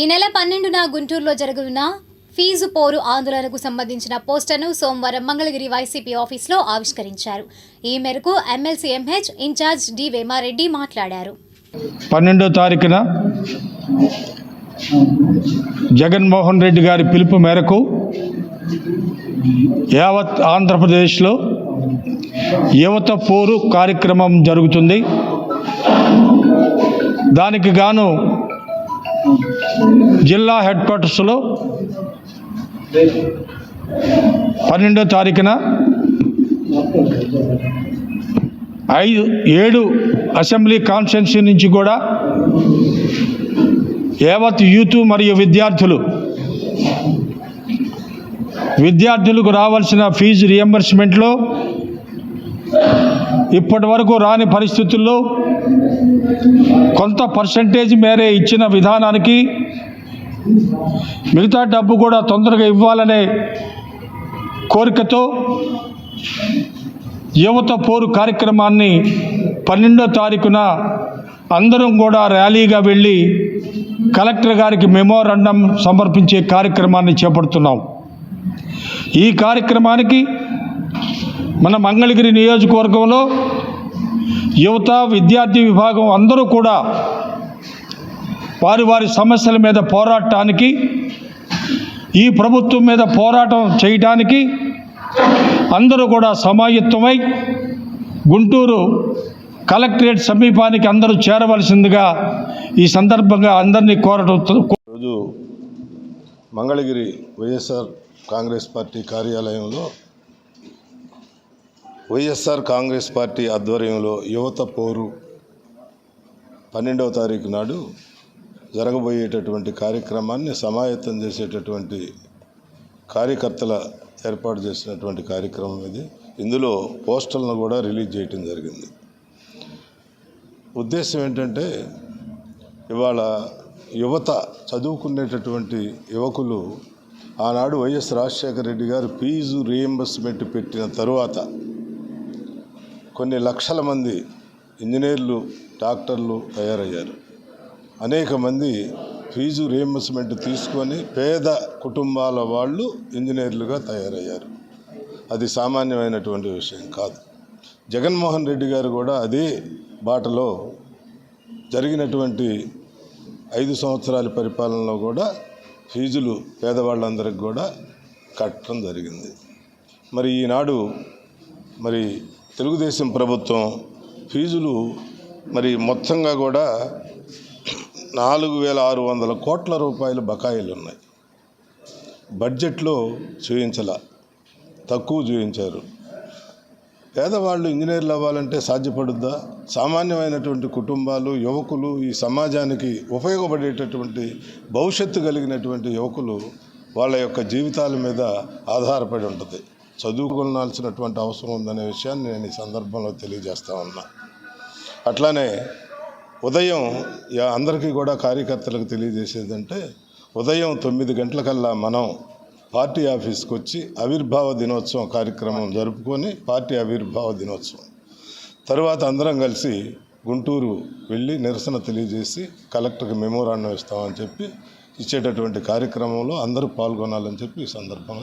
ఈ నెల పన్నెండున గుంటూరులో జరగనున్న ఫీజు పోరు ఆందోళనకు సంబంధించిన పోస్టర్ను సోమవారం మంగళగిరి వైసీపీ ఆఫీసులో ఆవిష్కరించారు. ఈ మేరకు MLC MH incharge D Vemareddy మాట్లాడారు. పన్నెండో తారీఖున జగన్మోహన్ రెడ్డి గారి పిలుపు మేరకు యావత్ ఆంధ్రప్రదేశ్లో యువత పోరు కార్యక్రమం జరుగుతుంది. దానికి గాను జిల్లా హెడ్ క్వార్టర్స్లో పన్నెండో తారీఖున ఐదు ఏడు అసెంబ్లీ కాన్స్టిట్యున్సీ నుంచి కూడా యావత్ యూత్ మరియు విద్యార్థులు విద్యార్థులకు రావాల్సిన ఫీజు రియంబర్స్మెంట్లో ఇప్పటి వరకు రాని పరిస్థితుల్లో కొంత పర్సంటేజ్ మేరే ఇచ్చిన విధానానికి మిగతా డబ్బు కూడా తొందరగా ఇవ్వాలనే కోరికతో యువత పోరు కార్యక్రమాన్ని పన్నెండో తారీఖున అందరం కూడా ర్యాలీగా వెళ్ళి కలెక్టర్ గారికి మెమోరాండం సమర్పించే కార్యక్రమాన్ని చేపడుతున్నాం. ఈ కార్యక్రమానికి మన మంగళగిరి నియోజకవర్గంలో యువత విద్యార్థి విభాగం అందరూ కూడా వారి వారి సమస్యల మీద పోరాటానికి ఈ ప్రభుత్వం మీద పోరాటం చేయటానికి అందరూ కూడా సమాయత్తమై గుంటూరు కలెక్టరేట్ సమీపానికి అందరూ చేరవలసిందిగా ఈ సందర్భంగా అందరినీ కోరటం రోజు మంగళగిరి వైఎస్ఆర్ కాంగ్రెస్ పార్టీ కార్యాలయంలో వైఎస్ఆర్ కాంగ్రెస్ పార్టీ ఆధ్వర్యంలో యువత పోరు పన్నెండవ తారీఖు నాడు జరగబోయేటటువంటి కార్యక్రమాన్ని సమాయత్తం చేసేటటువంటి కార్యకర్తల ఏర్పాటు చేసినటువంటి కార్యక్రమం ఇది. ఇందులో పోస్టర్లను కూడా రిలీజ్ చేయటం జరిగింది. ఉద్దేశం ఏంటంటే ఇవాళ యువత చదువుకునేటటువంటి యువకులు ఆనాడు వైఎస్ రాజశేఖర రెడ్డి గారు ఫీజు రీఎంబర్స్మెంట్ పెట్టిన తరువాత కొన్ని లక్షల మంది ఇంజనీర్లు డాక్టర్లు తయారయ్యారు. అనేక మంది ఫీజు రియంబర్స్మెంట్ తీసుకొని పేద కుటుంబాల వాళ్ళు ఇంజనీర్లుగా తయారయ్యారు. అది సామాన్యమైనటువంటి విషయం కాదు. జగన్మోహన్ రెడ్డి గారు కూడా అదే బాటలో జరిగినటువంటి ఐదు సంవత్సరాల పరిపాలనలో కూడా ఫీజులు పేదవాళ్ళందరికి కూడా కట్టడం జరిగింది. మరి ఈనాడు మరి తెలుగుదేశం ప్రభుత్వం ఫీజులు మరి మొత్తంగా కూడా నాలుగు వేల ఆరు వందల కోట్ల రూపాయలు బకాయిలు ఉన్నాయి బడ్జెట్లో చూయించాల. తక్కువ చూయించారు. పేదవాళ్ళు ఇంజనీర్లు అవ్వాలంటే సాధ్యపడుద్దా? సామాన్యమైనటువంటి కుటుంబాలు యువకులు ఈ సమాజానికి ఉపయోగపడేటటువంటి భవిష్యత్తు కలిగినటువంటి యువకులు వాళ్ళ యొక్క జీవితాల మీద ఆధారపడి ఉంటుంది. చదువుకోనాల్సినటువంటి అవసరం ఉందనే విషయాన్ని నేను ఈ సందర్భంలో తెలియజేస్తా ఉన్నా. అట్లానే ఉదయం అందరికీ కూడా కార్యకర్తలకు తెలియజేసేదంటే ఉదయం తొమ్మిది గంటలకల్లా మనం పార్టీ ఆఫీస్కి వచ్చి ఆవిర్భావ దినోత్సవం కార్యక్రమం జరుపుకొని పార్టీ ఆవిర్భావ దినోత్సవం. తర్వాత అందరం కలిసి గుంటూరు వెళ్ళి నిరసన తెలియజేసి కలెక్టర్కి మెమోరాండం ఇస్తామని చెప్పి ఇచ్చేటటువంటి కార్యక్రమంలో అందరూ పాల్గొనాలని చెప్పి ఈ సందర్భంగా